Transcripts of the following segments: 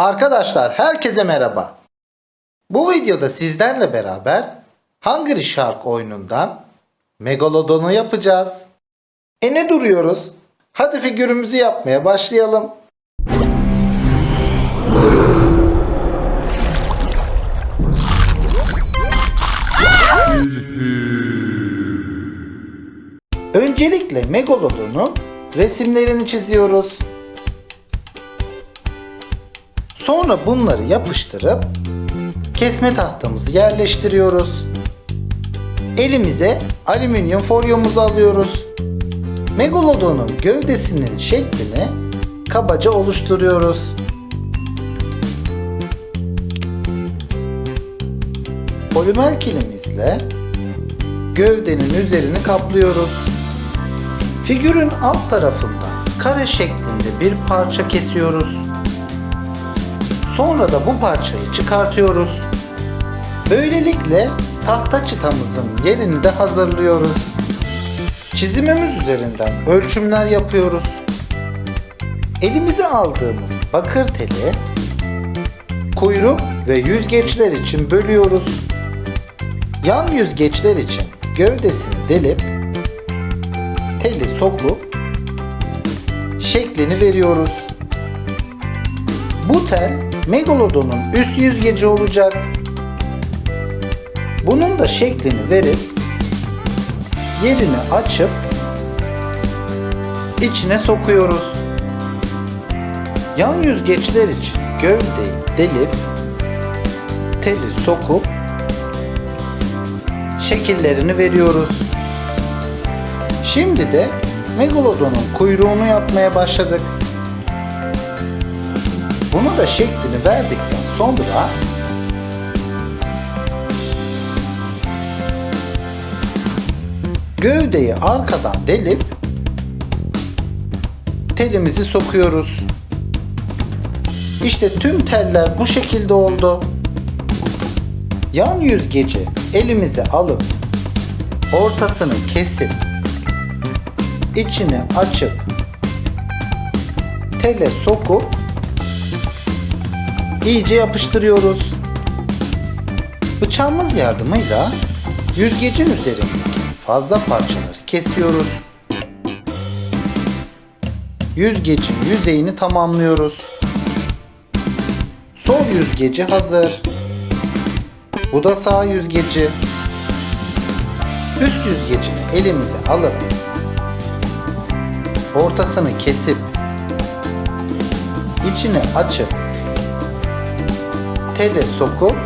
Arkadaşlar herkese merhaba. Bu videoda sizlerle beraber Hungry Shark oyunundan Megalodon'u yapacağız. E ne duruyoruz? Hadi figürümüzü yapmaya başlayalım. Öncelikle Megalodon'un resimlerini çiziyoruz. Sonra bunları yapıştırıp kesme tahtamızı yerleştiriyoruz. Elimize alüminyum folyomuzu alıyoruz. Megalodon'un gövdesinin şeklini kabaca oluşturuyoruz. Polimer kilimizle gövdenin üzerini kaplıyoruz. Figürün alt tarafından kare şeklinde bir parça kesiyoruz. Sonra da bu parçayı çıkartıyoruz. Böylelikle tahta çıtamızın yerini de hazırlıyoruz. Çizimimiz üzerinden ölçümler yapıyoruz. Elimize aldığımız bakır teli kuyruk ve yüzgeçler için bölüyoruz. Yan yüzgeçler için gövdesini delip teli sokup şeklini veriyoruz. Bu tel Megalodon'un üst yüzgeci olacak. Bunun da şeklini verip yerini açıp içine sokuyoruz. Yan yüzgeçler için gövdeyi delip teli sokup şekillerini veriyoruz. Şimdi de Megalodon'un kuyruğunu yapmaya başladık. Bunu da şeklini verdikten sonra gövdeyi arkadan delip telimizi sokuyoruz. İşte tüm teller bu şekilde oldu. Yan yüzgeci elimize alıp ortasını kesip içini açıp tele sokup iyice yapıştırıyoruz. Bıçağımız yardımıyla yüzgecin üzerindeki fazla parçaları kesiyoruz. Yüzgecin yüzeyini tamamlıyoruz. Sol yüzgeci hazır. Bu da sağ yüzgeci. Üst yüzgecini elimize alıp ortasını kesip içini açıp tele sokup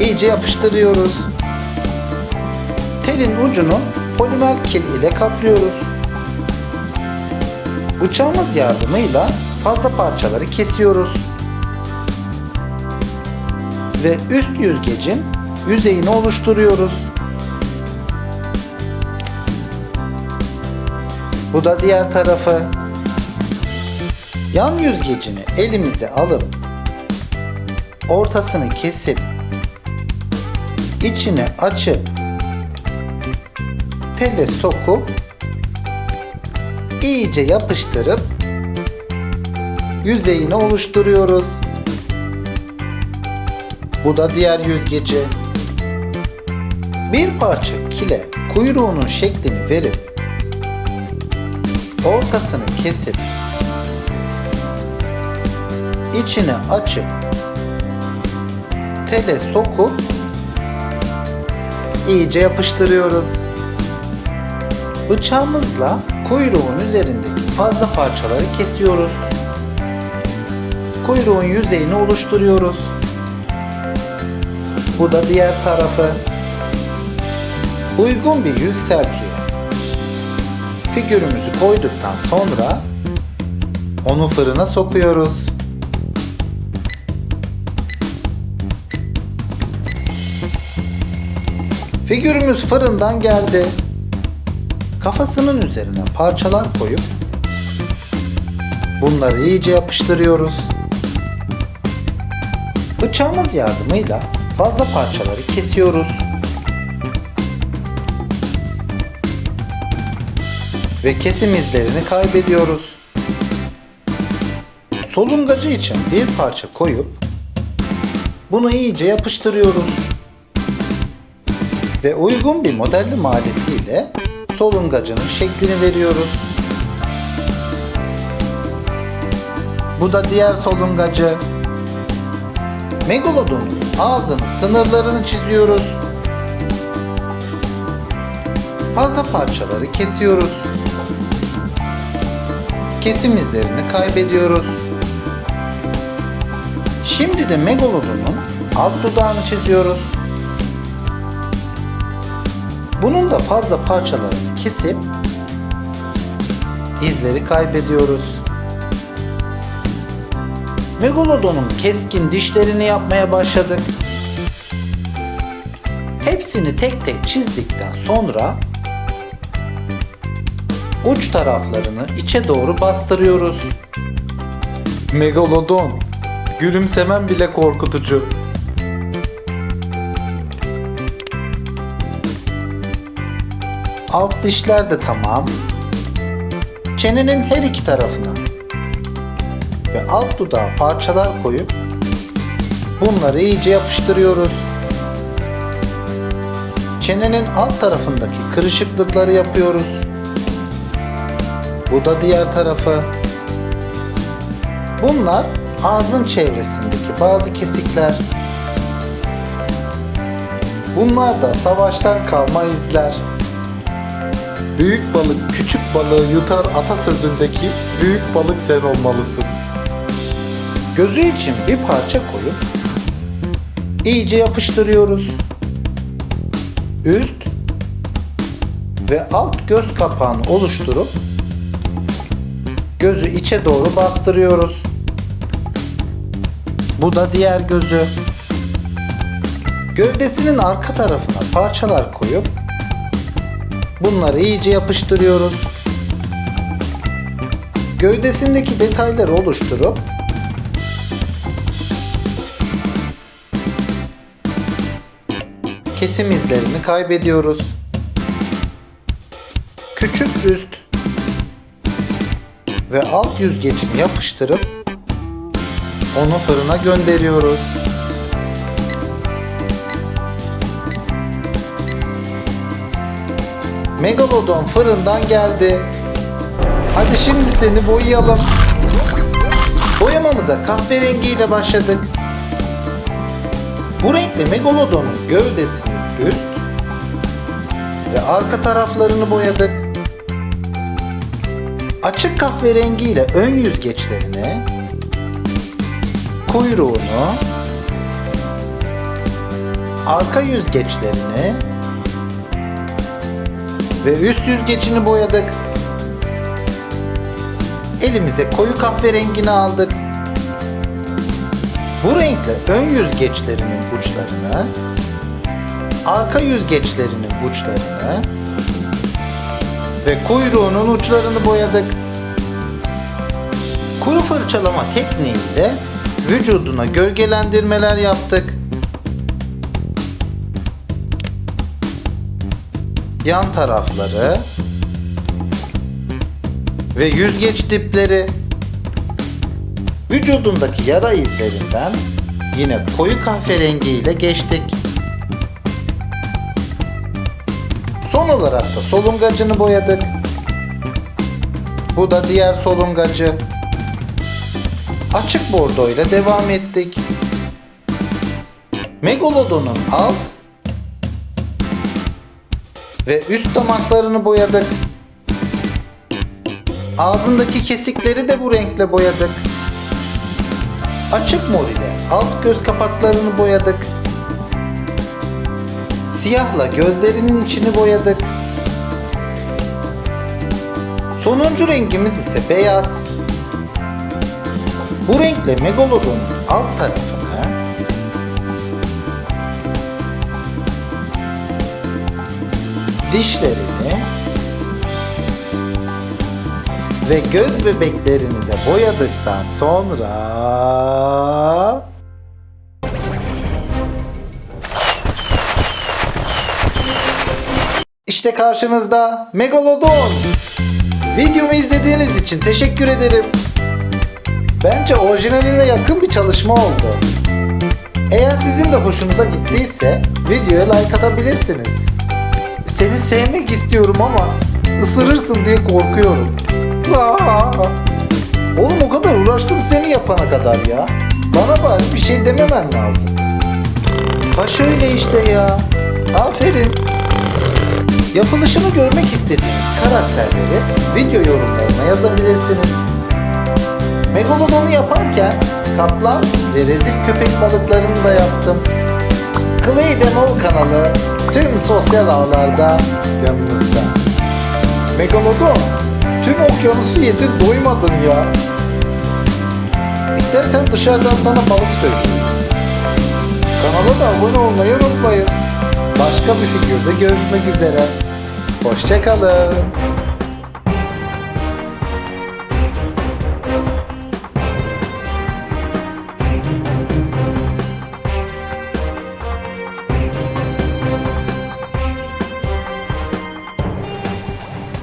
iyice yapıştırıyoruz. Telin ucunu polimer kil ile kaplıyoruz. Bıçağımız yardımıyla fazla parçaları kesiyoruz. Ve üst yüzgecin yüzeyini oluşturuyoruz. Bu da diğer tarafı. Yan yüzgecini elimize alıp ortasını kesip içini açıp tele sokup iyice yapıştırıp yüzeyini oluşturuyoruz. Bu da diğer yüzgeci. Bir parça kile kuyruğunun şeklini verip ortasını kesip içini açıp tele sokup iyice yapıştırıyoruz. Bıçağımızla kuyruğun üzerindeki fazla parçaları kesiyoruz. Kuyruğun yüzeyini oluşturuyoruz. Bu da diğer tarafı. Uygun bir yükseltiye figürümüzü koyduktan sonra onu fırına sokuyoruz. Figürümüz fırından geldi. Kafasının üzerine parçalar koyup bunları iyice yapıştırıyoruz. Bıçağımız yardımıyla fazla parçaları kesiyoruz. ve kesim izlerini kaybediyoruz. solungacı için bir parça koyup bunu iyice yapıştırıyoruz. Ve uygun bir modelleme aletiyle solungacının şeklini veriyoruz. Bu da diğer solungacı. Megalodonun ağzının sınırlarını çiziyoruz. Fazla parçaları kesiyoruz. Kesim izlerini kaybediyoruz. Şimdi de Megalodon'un alt dudağını çiziyoruz. Bunun da fazla parçalarını kesip izleri kaybediyoruz. Megalodon'un keskin dişlerini yapmaya başladık. Hepsini tek tek çizdikten sonra uç taraflarını içe doğru bastırıyoruz. Megalodon. Gülümsemen bile korkutucu. Alt dişler de tamam. Çenenin her iki tarafına ve alt dudağa parçalar koyup bunları iyice yapıştırıyoruz. Çenenin alt tarafındaki kırışıklıkları yapıyoruz. Bu da diğer tarafı. Bunlar ağzın çevresindeki bazı kesikler. Bunlar da savaştan kalma izler. Büyük balık küçük balığı yutar atasözündeki büyük balık sen olmalısın. Gözü için bir parça koyup iyice yapıştırıyoruz. Üst ve alt göz kapağını oluşturup gözü içe doğru bastırıyoruz. Bu da diğer gözü. Gövdesinin arka tarafına parçalar koyup bunları iyice yapıştırıyoruz. Gövdesindeki detayları oluşturup kesim izlerini kaybediyoruz. Küçük üst ve alt yüzgecini yapıştırıp onu fırına gönderiyoruz. Megalodon fırından geldi. Hadi şimdi seni boyayalım. Boyamamıza kahverengiyle başladık. Bu renkle Megalodon'un gövdesini üst ve arka taraflarını boyadık. Açık kahverengi ile ön yüzgeçlerini, kuyruğunu, arka yüzgeçlerini ve üst yüzgecini boyadık. Elimize koyu kahverengini aldık. Bu renkle ön yüzgeçlerinin uçlarını, arka yüzgeçlerinin uçlarını ve kuyruğunun uçlarını boyadık. Kuru fırçalama tekniğiyle vücuduna gölgelendirmeler yaptık. Yan tarafları ve yüzgeç dipleri Vücudundaki yara izlerinden yine koyu kahverengi ile geçtik. Son olarak da solungacını boyadık. Bu da diğer solungacı. Açık bordo ile devam ettik. Megalodon'un alt ve üst damaklarını boyadık. Ağzındaki kesikleri de bu renkle boyadık. Açık mor ile alt göz kapaklarını boyadık. Siyahla gözlerinin içini boyadık. Sonuncu rengimiz ise beyaz. Bu renkle Megalodon'un alt tarafını dişlerini ve göz bebeklerini de boyadıktan sonra İşte karşınızda Megalodon. Videomu izlediğiniz için teşekkür ederim. Bence orijinaline yakın bir çalışma oldu. Eğer sizin de hoşunuza gittiyse videoya like atabilirsiniz. Seni sevmek istiyorum ama ısırırsın diye korkuyorum. Oğlum o kadar uğraştım seni yapana kadar ya. Bana bari bir şey dememen lazım. Ha şöyle işte ya. Aferin. Yapılışını görmek istediğiniz karakterleri video yorumlarına yazabilirsiniz. Megalodon'u yaparken kaplan ve rezif köpek balıklarını da yaptım. Clay Demol kanalı tüm sosyal ağlarda yanınızda. Megalodon, tüm okyanusu yedin doymadın ya. İstersen dışarıdan sana balık söyleyeyim. Kanala da abone olmayı unutmayın. Başka bir figürde görüşmek üzere. Hoşçakalın.